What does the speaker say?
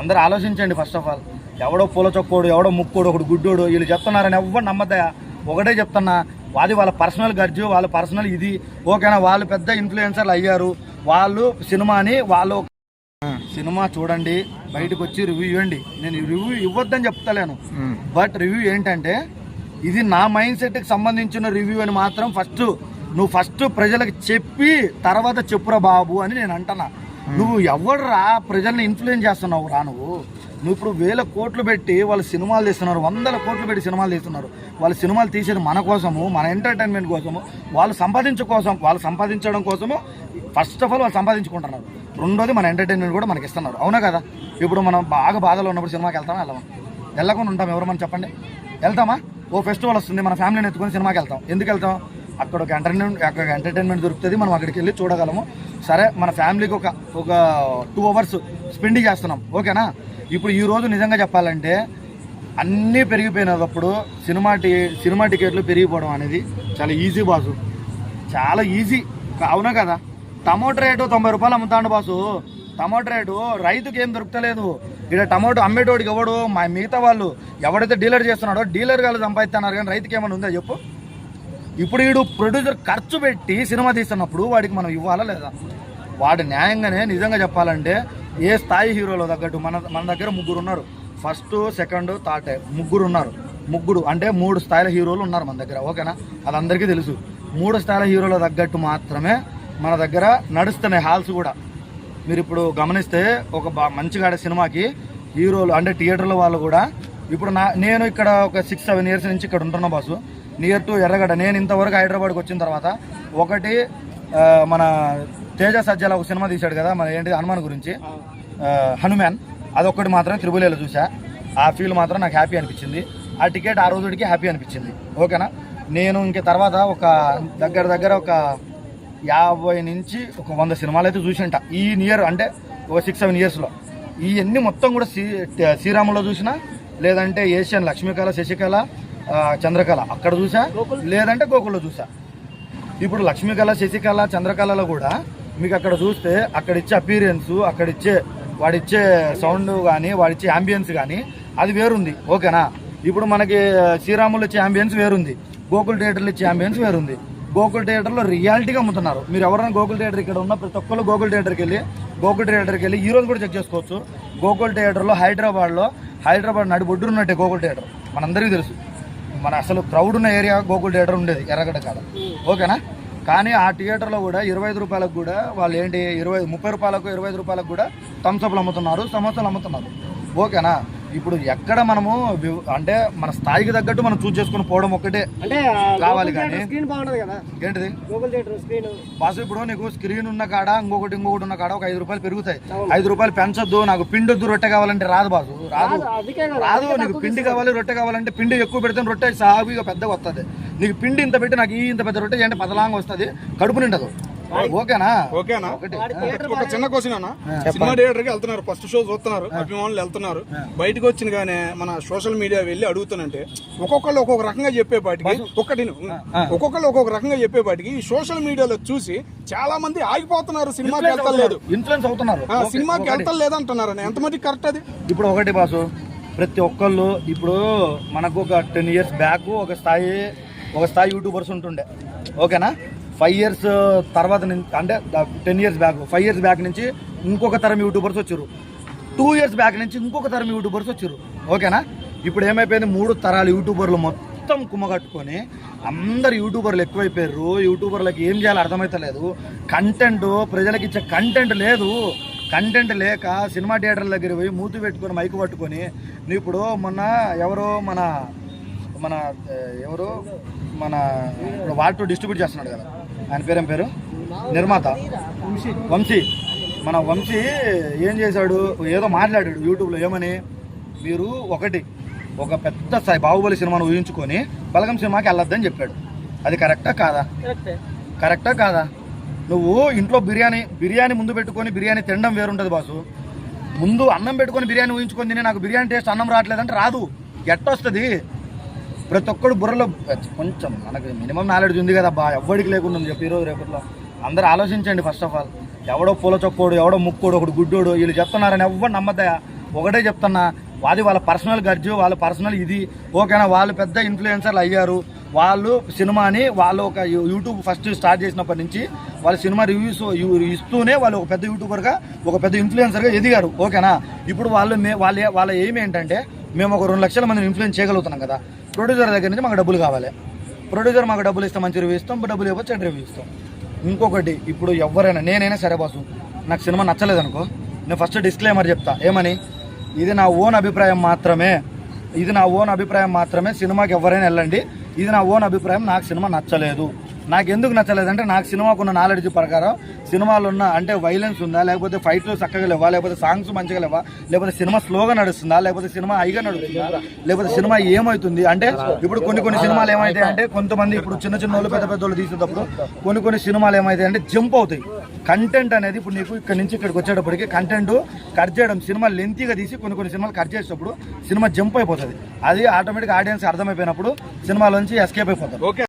అందరూ ఆలోచించండి first of all ఎవడో పూల చొక్కోడు ఎవడో ముక్కోడు ఒకడు గుడ్డోడు వీళ్ళు చెప్తున్నారని ఎవ్వరు నమ్మద్దయా ఒకటే చెప్తున్నా అది వాళ్ళ పర్సనల్ గర్జు వాళ్ళ పర్సనల్ ఇది. ఓకేనా వాళ్ళు పెద్ద ఇన్ఫ్లుయెన్సర్లు అయ్యారు. వాళ్ళు సినిమాని వాళ్ళు సినిమా చూడండి బయటకు వచ్చి రివ్యూ ఇవ్వండి. నేను రివ్యూ ఇవ్వద్దని చెప్తలేను. బట్ రివ్యూ ఏంటంటే ఇది నా మైండ్ సెట్కి సంబంధించిన రివ్యూ అని మాత్రం ఫస్ట్ నువ్వు ఫస్ట్ ప్రజలకు చెప్పి తర్వాత చెప్పురా బాబు అని నేను అంటున్నా. నువ్వు ఎవడరా ప్రజల్ని ఇన్ఫ్లుయెన్స్ చేస్తున్నావు? రా నువ్వు. నువ్వు ఇప్పుడు వేల కోట్లు పెట్టి వాళ్ళు సినిమాలు తీస్తున్నారు వందల కోట్లు పెట్టి సినిమాలు తీస్తున్నారు. వాళ్ళు సినిమాలు తీసేది మన కోసము మన ఎంటర్టైన్మెంట్ కోసము వాళ్ళు సంపాదించు కోసం వాళ్ళు సంపాదించడం కోసము ఫస్ట్ ఆఫ్ ఆల్ వాళ్ళు సంపాదించుకుంటున్నారు. రెండోది మన ఎంటర్టైన్మెంట్ కూడా మనకి ఇస్తున్నారు. అవునా కదా? ఇప్పుడు మనం బాగా బాధలో ఉన్నప్పుడు సినిమాకి వెళ్తామా వెళ్ళమా? వెళ్ళకుండా ఉంటాం ఎవరు మనం చెప్పండి? వెళ్తామా? ఓ ఫెస్టివల్ వస్తుంది మన ఫ్యామిలీని ఎత్తుకొని సినిమాకి వెళ్తాం. ఎందుకు వెళ్తాం? అక్కడ ఒక ఎంటర్టైన్మెంట్ అక్కడ ఎంటర్టైన్మెంట్ దొరుకుతుంది. మనం అక్కడికి వెళ్ళి చూడగలము. సరే మన ఫ్యామిలీకి ఒక ఒక టూ అవర్స్ స్పెండ్ చేస్తున్నాం. ఓకేనా? ఇప్పుడు ఈ రోజు నిజంగా చెప్పాలంటే అన్నీ పెరిగిపోయినప్పుడు సినిమా టి సినిమా టికెట్లు పెరిగిపోవడం అనేది చాలా ఈజీ బాసు. చాలా ఈజీ అవునా కదా? టమోటా రేటు తొంభై రూపాయలు అమ్ముతాడు బాసు. టమోటా రేటు రైతుకి ఏం దొరుకుతలేదు. ఇక్కడ టమోటో అమ్మేటోడికి ఎవడు? మా మిగతా వాళ్ళు ఎవడైతే డీలర్ చేస్తున్నాడో డీలర్ వాళ్ళు సంపాదిస్తున్నారు కానీ రైతుకి ఏమైనా ఉందా? చెప్పు. ఇప్పుడు వీడు ప్రొడ్యూసర్ ఖర్చు పెట్టి సినిమా తీస్తున్నప్పుడు వాడికి మనం ఇవ్వాలా లేదా? వాడు న్యాయంగానే నిజంగా చెప్పాలంటే ఏ స్థాయి హీరోలో తగ్గట్టు మన మన దగ్గర ముగ్గురు ఉన్నారు. ఫస్ట్ సెకండ్ థర్డ్ ముగ్గురు ఉన్నారు. ముగ్గురు అంటే మూడు స్థాయిల హీరోలు ఉన్నారు మన దగ్గర ఓకేనా? అది అందరికీ తెలుసు. మూడు స్థాయిల హీరోల తగ్గట్టు మాత్రమే మన దగ్గర నడుస్తున్నాయి హాల్స్ కూడా. మీరు ఇప్పుడు గమనిస్తే ఒక బా మంచిగా ఆడే సినిమాకి హీరోలు అంటే థియేటర్ల వాళ్ళు కూడా ఇప్పుడు నా నేను ఇక్కడ ఒక సిక్స్ సెవెన్ ఇయర్స్ నుంచి ఇక్కడ ఉంటున్నా బాసు. నియర్ టు ఎర్రగడ్డ. నేను ఇంతవరకు హైదరాబాద్కి వచ్చిన తర్వాత ఒకటి మన తేజ సజ్జల ఒక సినిమా తీశాడు కదా మన ఏంటి హనుమాన్ గురించి. హనుమాన్. అదొక్కటి మాత్రం త్రిబులేలో చూసా ఆ ఫీల్ మాత్రం నాకు హ్యాపీ అనిపించింది. ఆ టికెట్ ఆ రోజుడికి హ్యాపీ అనిపించింది. ఓకేనా? నేను ఇంక తర్వాత ఒక దగ్గర దగ్గర ఒక యాభై నుంచి ఒక వంద సినిమాలు అయితే చూసింట. ఈ నియర్ అంటే ఒక సిక్స్ సెవెన్ ఇయర్స్లో ఇవన్నీ మొత్తం కూడా శ్రీ శ్రీరాములో చూసినా లేదంటే ఏషియన్ లక్ష్మీకళ శశికళ చంద్రకళ. అక్కడ చూసా? లేదంటే గోకుల్లో చూసా. ఇప్పుడు లక్ష్మీకళ శశికళ చంద్రకళలో కూడా మీకు అక్కడ చూస్తే అక్కడ ఇచ్చే అపీరియన్స్ అక్కడ ఇచ్చే వాడిచ్చే సౌండ్ కానీ వాడిచ్చే అంబియన్స్ కానీ అది వేరుంది. ఓకేనా? ఇప్పుడు మనకి శ్రీరాములు ఇచ్చే అంబియన్స్ వేరుంది. గోకుల్ థియేటర్లు ఇచ్చే అంబియన్స్ వేరుంది. గోకుల్ థియేటర్లో రియాలిటీగా అమ్ముతున్నారు. మీరు ఎవరైనా గోకుల్ థియేటర్ ఇక్కడ ఉన్న ప్రతి ఒక్కరు గోకుల్ థియేటర్కి వెళ్ళి గోకుల్ థియేటర్కి వెళ్ళి ఈ రోజు కూడా చెక్ చేసుకోవచ్చు. గోకుల్ థియేటర్లో హైదరాబాద్లో హైదరాబాద్ నడి బొడ్డు ఉన్నట్టే గోకుల్ థియేటర్ మనందరికీ తెలుసు. మన అసలు క్రౌడ్ ఉన్న ఏరియా గోకుల్ థియేటర్ ఉండేది ఎర్రగడ్డ కాడ. ఓకేనా? కానీ ఆ థియేటర్లో కూడా ఇరవై ఐదు రూపాయలకు కూడా వాళ్ళు ఏంటి ఇరవై ముప్పై రూపాయలకు ఇరవై ఐదు రూపాయలకు కూడా థమ్స్అప్లు అమ్ముతున్నారు సమోసాలు అమ్ముతున్నారు. ఓకేనా? ఇప్పుడు ఎక్కడ మనము అంటే మన స్థాయికి తగ్గట్టు మనం చూస్ చేసుకుని పోవడం ఒక్కటే అంటే కావాలి కానీ. స్క్రీన్ బాగుంటది కదా? ఏంటిది? గూగుల్ థియేటర్ స్క్రీన్ బాసు ఇప్పుడు నీకు స్క్రీన్ ఉన్న కాడ ఇంకొకటి ఇంకొకటి ఉన్న కాడ ఒక ఐదు రూపాయలు పెరుగుతాయి. ఐదు రూపాయలు పెంచొద్దు నాకు పిండొద్దు రొట్టె కావాలంటే రాదు బాసు. రాదు. రాదు నీకు పిండి కావాలి రొట్టె కావాలంటే పిండి ఎక్కువ పెడితే రొట్టె సాగుగా పెద్దగా వస్తుంది. నీకు పిండి ఇంత పెట్టి నాకు ఈ ఇంత పెద్ద రొట్టె అంటే పదలాంగా వస్తుంది. కడుపు నిండదు. ఓకేనా? ఓకేనా? ఒకటి ఒక చిన్న క్వశ్చన్ అన్న. సినిమా థియేటర్కి వెళ్తున్నారు ఫస్ట్ షో చూస్తున్నారు అభిమానులు వెళ్తున్నారు. బయటకు వచ్చిన గానే మన సోషల్ మీడియా వెళ్ళి అడుగుతానంటే ఒక్కొక్కళ్ళు ఒక్కొక్క రకంగా చెప్పేపాటికి ఒక్కటి ఒక్కొక్కళ్ళు ఒక్కొక్క రకంగా చెప్పేపాటికి ఈ సోషల్ మీడియాలో చూసి చాలా మంది ఆగిపోతున్నారు సినిమాకి వెళ్తలేదు. ఇన్ఫ్లుయెన్స్ అవుతున్నారు. సినిమాకి. వెళ్తలేదు అంటున్నారు ఎంతమంది కరెక్ట్ అది? ఇప్పుడు ఒకటి బాసు ప్రతి ఒక్కళ్ళు ఇప్పుడు మనకు ఒక టెన్ ఇయర్స్ బ్యాక్ ఒక స్థాయి ఒక స్థాయి యూట్యూబర్స్ ఉంటుండే. ఓకేనా? ఫైవ్ ఇయర్స్ uh, తర్వాత నుంచి అంటే ten years back five years back నుంచి ఇంకొక తరం యూట్యూబర్స్ వచ్చారు. టూ ఇయర్స్ బ్యాక్ నుంచి ఇంకొక తరం యూట్యూబర్స్ వచ్చారు. ఓకేనా? ఇప్పుడు ఏమైపోయింది? మూడు తరాలు యూట్యూబర్లు మొత్తం కుమ్మగట్టుకొని అందరు యూట్యూబర్లు ఎక్కువైపోయారు. యూట్యూబర్లకు ఏం చేయాలో అర్థమవుతలేదు కంటెంట్ ప్రజలకు ఇచ్చే కంటెంట్ లేదు. కంటెంట్ లేక సినిమా థియేటర్ల దగ్గర పోయి మూతి పెట్టుకొని మైకు పట్టుకొని నువ్వు ఇప్పుడు మొన్న ఎవరో మన మన ఎవరో ఎవరు మన ఇప్పుడు వాటర్ డిస్ట్రిబ్యూట్ చేస్తున్నాడు కదా. ఆయన పేరేం పేరు? నిర్మాత. వంశీ. మన వంశీ ఏం చేశాడు? ఏదో మాట్లాడాడు యూట్యూబ్లో ఏమని? మీరు ఒకటి ఒక పెద్ద స్థాయి బాహుబలి సినిమాను ఊహించుకొని బలగం సినిమాకి వెళ్ళొద్దని చెప్పాడు. అది కరెక్టా కాదా? కరెక్టే. కరెక్టా కాదా? నువ్వు ఇంట్లో బిర్యానీ బిర్యానీ ముందు పెట్టుకొని బిర్యానీ తినడం వేరుంటుంది బాసు. ముందు అన్నం పెట్టుకొని బిర్యానీ ఊహించుకొని తిని నాకు బిర్యానీ టేస్ట్ అన్నం రావట్లేదంటే రాదు. ఎట్టొస్తుంది? ప్రతి ఒక్కడు బుర్రలో కొంచెం మనకి మినిమం నాలెడ్జ్ ఉంది కదా బా ఎవ్వడికి లేకుండా చెప్పి ఈరోజు రేపట్లో. అందరూ ఆలోచించండి ఫస్ట్ ఆఫ్ ఆల్ ఎవడో పూల చొక్కోడు ఎవడో ముక్కోడు ఒకడు గుడ్డోడు వీళ్ళు చెప్తున్నారని ఎవ్వరు నమ్మద్దయా ఒకటే చెప్తున్నా వాది వాళ్ళ పర్సనల్ గర్జు వాళ్ళ పర్సనల్ ఇది. ఓకేనా వాళ్ళు పెద్ద ఇన్ఫ్లుయెన్సర్లు అయ్యారు. వాళ్ళు సినిమాని వాళ్ళు ఒక యూట్యూబ్ ఫస్ట్ స్టార్ట్ చేసినప్పటి నుంచి వాళ్ళ సినిమా రివ్యూస్ ఇస్తూనే వాళ్ళు ఒక పెద్ద యూట్యూబర్గా ఒక పెద్ద ఇన్ఫ్లుయెన్సర్గా ఎదిగారు. ఓకేనా? ఇప్పుడు వాళ్ళు మే వాళ్ళ వాళ్ళ ఎయిమ్ ఏంటంటే మేము ఒక రెండు లక్షల మందిని ఇన్ఫ్లుయెన్స్ చేయగలుగుతున్నాం కదా. ప్రొడ్యూసర్ దగ్గర నుంచి మాకు డబ్బులు కావాలి. ప్రొడ్యూసర్ మాకు డబ్బులు ఇస్తే మంచి రివ్యూ ఇస్తాం డబ్బులు ఇవ్వచ్చు చెడ్డ రివ్యూ ఇస్తాం. ఇంకొకటి ఇప్పుడు ఎవరైనా నేనైనా సరే బాసు నాకు సినిమా నచ్చలేదు అనుకో నేను ఫస్ట్ డిస్క్లైమర్ చెప్తా. ఏమని? ఇది నా ఓన్ అభిప్రాయం మాత్రమే. ఇది నా ఓన్ అభిప్రాయం మాత్రమే. సినిమాకి ఎవరైనా వెళ్ళండి. ఇది నా ఓన్ అభిప్రాయం. నాకు సినిమా నచ్చలేదు. నాకు ఎందుకు నచ్చలేదంటే నాకు సినిమాకున్న నాలెడ్జ్ ప్రకారం సినిమాలు ఉన్న అంటే వైలెన్స్ ఉందా లేకపోతే ఫైట్లు చక్కగా లేవా లేకపోతే సాంగ్స్ మంచిగా లేవా లేకపోతే సినిమా స్లోగా నడుస్తుందా లేకపోతే సినిమా హైగా నడుస్తుందా లేకపోతే సినిమా ఏమవుతుంది అంటే ఇప్పుడు కొన్ని కొన్ని సినిమాలు ఏమైతాయి అంటే కొంతమంది ఇప్పుడు చిన్న చిన్న వాళ్ళు పెద్ద పెద్ద వాళ్ళు తీసేటప్పుడు కొన్ని కొన్ని సినిమాలు ఏమైతాయి అంటే జంప్ అవుతాయి. కంటెంట్ అనేది ఇప్పుడు నీకు ఇక్కడ నుంచి ఇక్కడికి వచ్చేటప్పటికి కంటెంట్ కట్ చేయడం సినిమా లెంతీగా తీసి కొన్ని కొన్ని సినిమాలు కట్ చేసేటప్పుడు సినిమా జంప్ అయిపోతుంది. అది ఆటోమేటిక్ ఆడియన్స్ అర్థమైపోయినప్పుడు సినిమాలోంచి ఎస్కేప్ అయిపోతారు ఓకే